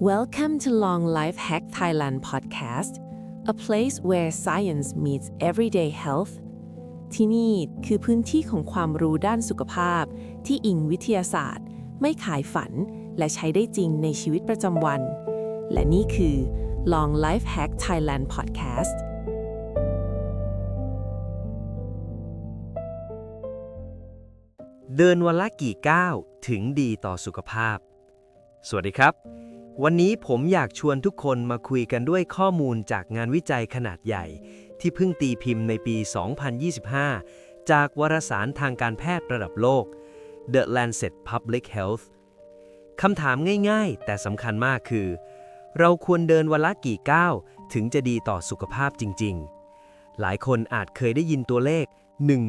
Welcome to Long Life Hack Thailand podcast, a place where science meets everyday health. ที่นี่คือพื้นที่ของความรู้ด้านสุขภาพ ที่อิงวิทยาศาสตร์ ไม่ขายฝัน และใช้ได้จริงในชีวิตประจำวัน และนี่คือ Long Life Hack Thailand podcast เดินวันละกี่ก้าวถึงดีต่อสุขภาพ สวัสดีครับ วันนี้ผมอยากชวนทุกคนมาคุยกันด้วยข้อมูลจากงานวิจัยขนาดใหญ่ ที่เพิ่งตีพิมพ์ในปี 2025 จากวารสารทางการแพทย์ระดับโลก The Lancet Public Health คำถามง่ายๆ แต่สำคัญมากคือ เราควรเดินวันละกี่ก้าว ถึงจะดีต่อสุขภาพจริง ๆ หลายคนอาจเคยได้ยินตัวเลข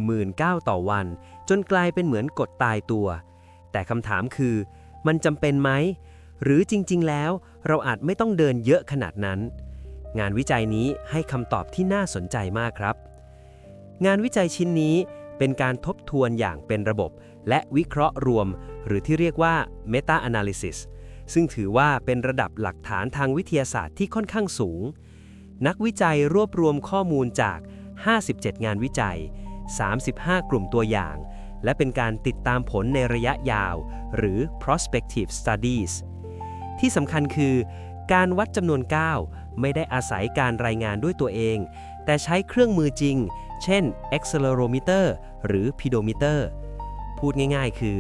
19,000ต่อวัน จนกลายเป็นเหมือนกฎตายตัว แต่คำถามคือ มันจำเป็นไหม หรือจริงๆ แล้วเราอาจไม่ต้องเดินเยอะขนาดนั้น งานวิจัยนี้ให้คำตอบที่น่าสนใจมากครับ งานวิจัยชิ้นนี้เป็นการทบทวนอย่างเป็นระบบ และวิเคราะห์รวม หรือที่เรียกว่า Meta Analysis ซึ่งถือว่าเป็นระดับหลักฐานทางวิทยาศาสตร์ที่ค่อนข้างสูง นักวิจัยรวบรวมข้อมูลจาก 57 งานวิจัย 35 กลุ่มตัวอย่าง และเป็นการติดตามผลในระยะยาว หรือ prospective studies ที่สำคัญคือ การวัดจำนวนก้าวไม่ได้อาศัยการรายงานด้วยตัวเอง แต่ใช้เครื่องมือจริง เช่น accelerometer หรือ pedometer พูดง่ายๆ คือ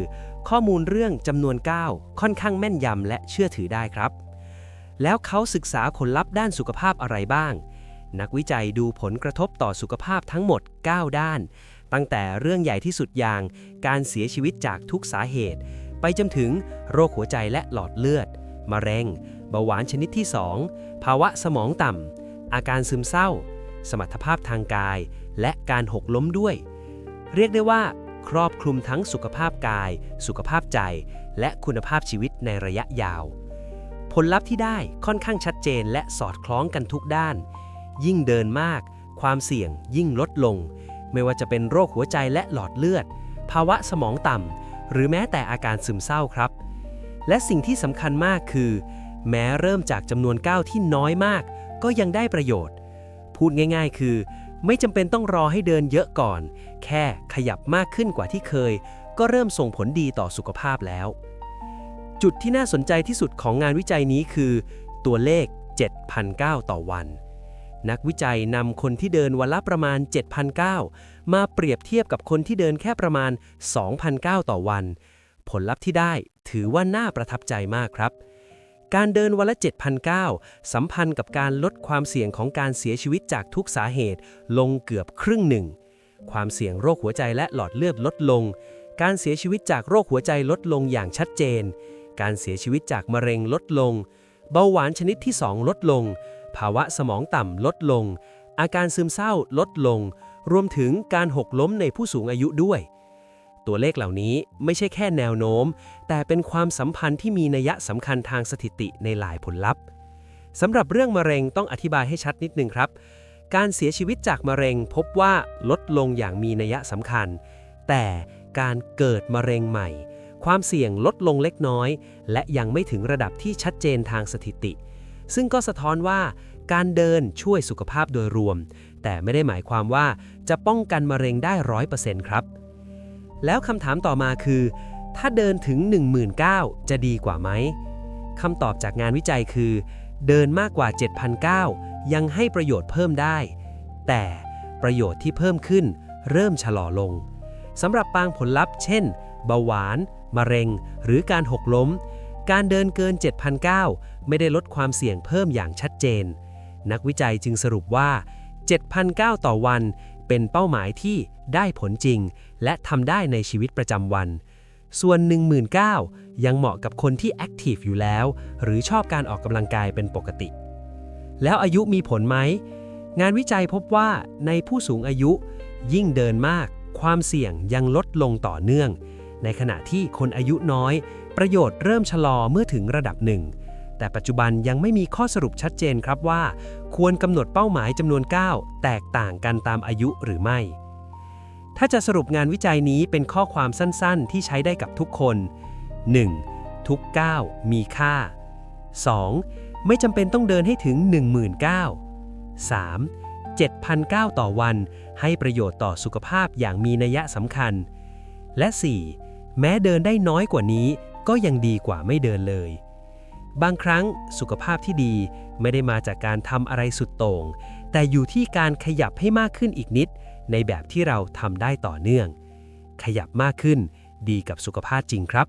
ข้อมูลเรื่องจำนวนก้าวค่อนข้างแม่นยำและเชื่อถือได้ครับ แล้วเขาศึกษาผลลัพธ์ด้านสุขภาพอะไรบ้าง นักวิจัยดูผลกระทบต่อสุขภาพทั้งหมด 9 ด้าน ตั้งแต่เรื่องใหญ่ที่สุดอย่าง การเสียชีวิตจากทุกสาเหตุ ไปจนถึงโรคหัวใจและหลอดเลือด มะเร็ง เบาหวานชนิดที่ 2 ภาวะสมองต่ำ อาการซึมเศร้า สมรรถภาพทางกาย และการหกล้มด้วย เรียกได้ว่า ครอบคลุมทั้งสุขภาพกาย สุขภาพใจ และคุณภาพชีวิตในระยะยาว ผลลัพธ์ที่ได้ค่อนข้างชัดเจนและสอดคล้องกันทุกด้าน ยิ่งเดินมาก ความเสี่ยงยิ่งลดลง ไม่ว่าจะเป็นโรคหัวใจและหลอดเลือด ภาวะสมองต่ำหรือแม้แต่อาการซึมเศร้าครับ และสิ่งที่สำคัญมากคือ แม้เริ่มจากจำนวนก้าวที่น้อยมาก ก็ยังได้ประโยชน์ พูดง่ายๆ คือ ไม่จำเป็นต้องรอให้เดินเยอะก่อน แค่ขยับมากขึ้นกว่าที่เคย ก็เริ่มส่งผลดีต่อสุขภาพแล้ว จุดที่น่าสนใจที่สุดของงานวิจัยนี้คือ ตัวเลข 7,009 ต่อวัน นักวิจัยนำคนที่เดินวันละประมาณ 7,009 มาเปรียบเทียบกับคนที่เดินแค่ประมาณ 2,009 ต่อวัน ผลลัพธ์ที่ได้ ถือว่าน่าประทับใจมากครับ การเดินวันละ 7,009 สัมพันธ์กับการลดความเสี่ยงของการเสียชีวิตจากทุกสาเหตุ ลงเกือบครึ่งหนึ่ง ความเสี่ยงโรคหัวใจและหลอดเลือดลดลง การเสียชีวิตจากโรคหัวใจลดลงอย่างชัดเจน การเสียชีวิตจากมะเร็งลดลง เบาหวานชนิดที่ 2 ลดลง ภาวะสมองต่ำลดลง อาการซึมเศร้าลดลง รวมถึงการหกล้มในผู้สูงอายุด้วย ตัวเลขเหล่านี้ไม่ใช่แค่แนวโน้ม แต่เป็นความสัมพันธ์ที่มีนัยสำคัญทางสถิติในหลายผลลัพธ์สำหรับเรื่องมะเร็งต้องอธิบายให้ชัดนิดนึงครับ การเสียชีวิตจากมะเร็งพบว่าลดลงอย่างมีนัยสำคัญ แต่การเกิดมะเร็งใหม่ ความเสี่ยงลดลงเล็กน้อย และยังไม่ถึงระดับที่ชัดเจนทางสถิติ ซึ่งก็สะท้อนว่าการเดินช่วยสุขภาพโดยรวม แต่ไม่ได้หมายความว่าจะป้องกันมะเร็งได้ร้อยเปอร์เซ็นต์ครับ แล้วคำถามต่อมาคือ ถ้าเดินถึง 19,000 จะดีกว่าไหมคำตอบจากงานวิจัยคือ เดินมากกว่า 7,009 ยังให้ประโยชน์เพิ่มได้ แต่ประโยชน์ที่เพิ่มขึ้นเริ่มชะลอลงสำหรับบางผลลัพธ์เช่น เบาหวาน มะเร็ง หรือการหกล้ม การเดินเกิน 7,009 ไม่ได้ลดความเสี่ยงเพิ่มอย่างชัดเจน นักวิจัยจึงสรุปว่า 7,009 ต่อวัน เป็นเป้าหมายที่ได้ผลจริง และทำได้ในชีวิตประจำวัน ส่วน 19,000ยังเหมาะกับคนที่แอคทีฟอยู่แล้ว หรือชอบการออกกำลังกายเป็นปกติ แล้วอายุมีผลไหม งานวิจัยพบว่าในผู้สูงอายุ ยิ่งเดินมาก ความเสี่ยงยังลดลงต่อเนื่อง ในขณะที่คนอายุน้อย ประโยชน์เริ่มชะลอเมื่อถึงระดับหนึ่ง แต่ปัจจุบันยังไม่มีข้อสรุปชัดเจนครับว่า ควรกำหนดเป้าหมายจำนวน 9 แตกต่างกันตามอายุหรือไม่ ถ้าจะสรุปงานวิจัยนี้เป็นข้อความสั้นๆ ที่ใช้ได้กับทุกคน 1. ทุกก้าวมีค่า 2. ไม่จำเป็นต้องเดินให้ถึง 19,000 3. 7,009 ต่อวัน ให้ประโยชน์ต่อสุขภาพอย่างมีนัยสำคัญ และ 4. แม้เดินได้น้อยกว่านี้ ก็ยังดีกว่าไม่เดินเลย บางครั้งสุขภาพที่ดีไม่ได้มาจากการทำอะไรสุดโต่ง แต่อยู่ที่การขยับให้มากขึ้นอีกนิด ในแบบที่เราทำได้ต่อเนื่อง ขยับมากขึ้นดีกับสุขภาพจริงครับ